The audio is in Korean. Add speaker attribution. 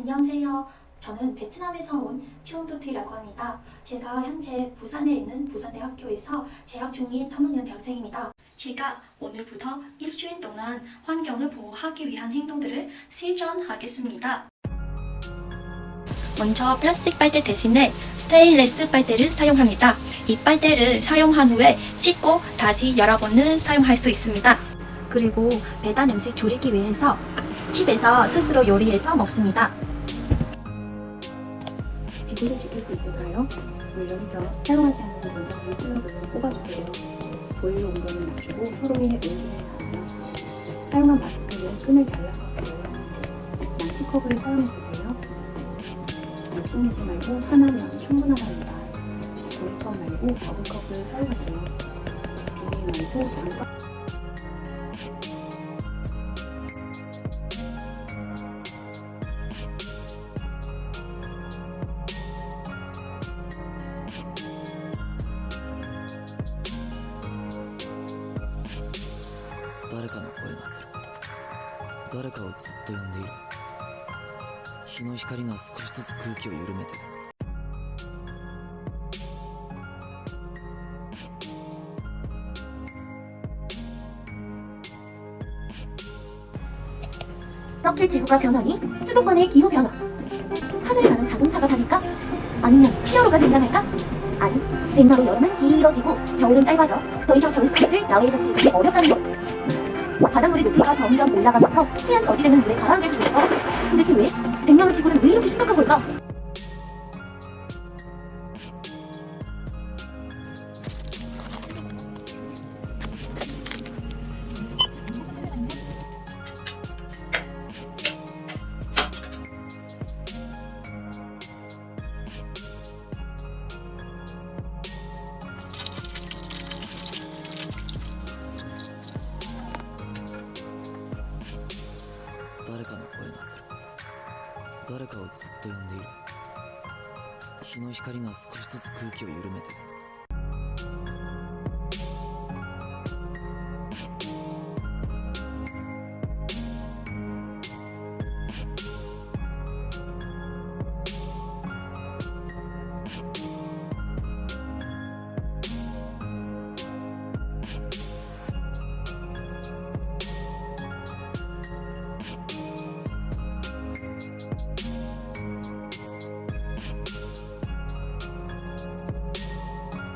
Speaker 1: 안녕하세요. 저는 베트남에서 온 치홍도티라고 합니다. 제가 현재 부산에 있는 부산대학교에서 재학 중인 3학년 대학생입니다. 제가 오늘부터 일주일 동안 환경을 보호하기 위한 행동들을 실천하겠습니다. 먼저 플라스틱 빨대 대신에 스테인레스 빨대를 사용합니다. 이 빨대를 사용한 후에 씻고 다시 여러 번은 사용할 수 있습니다. 그리고 배달 음식 줄이기 위해서 집에서 스스로 요리해서 먹습니다.
Speaker 2: 지구를 지킬 수 있을까요? 물론이죠. 사용하지 않는 전자기기 플러그를 뽑아주세요. 보일러 온도를 낮추고 서로의 온기를 나눠요. 사용한 마스크는 끈을 잘라서 빼요. 양치컵을 사용해보세요. 욕심내지 말고 하나면 충분하답니다. 종이컵 말고 버블컵을 사용하세요. 비닐 말고 장바
Speaker 3: 誰かの声がする誰かをずっと呼んでいる日の光が少しずつ空気を緩めて
Speaker 4: 이렇게 지구가 변하니 수도권의 기후 변화. 하늘에 나는 자동차가 다닐까? 아니면 히어로가 등장할까? 아니, 백마로 여름은 길어지고 겨울은 짧아져 더 이상 겨울 스포츠를 야외에서 즐기기 어렵다는 것. 바닷물의 높이가 점점 올라가면서 해안 저지대는 물에 가라앉을 수 있어. 도대체 왜? 백마로 지구는 왜 이렇게 심각한 걸까?「
Speaker 3: 声がす。る誰かをずっと呼んでいる。日の光が少しずつ空気を緩めて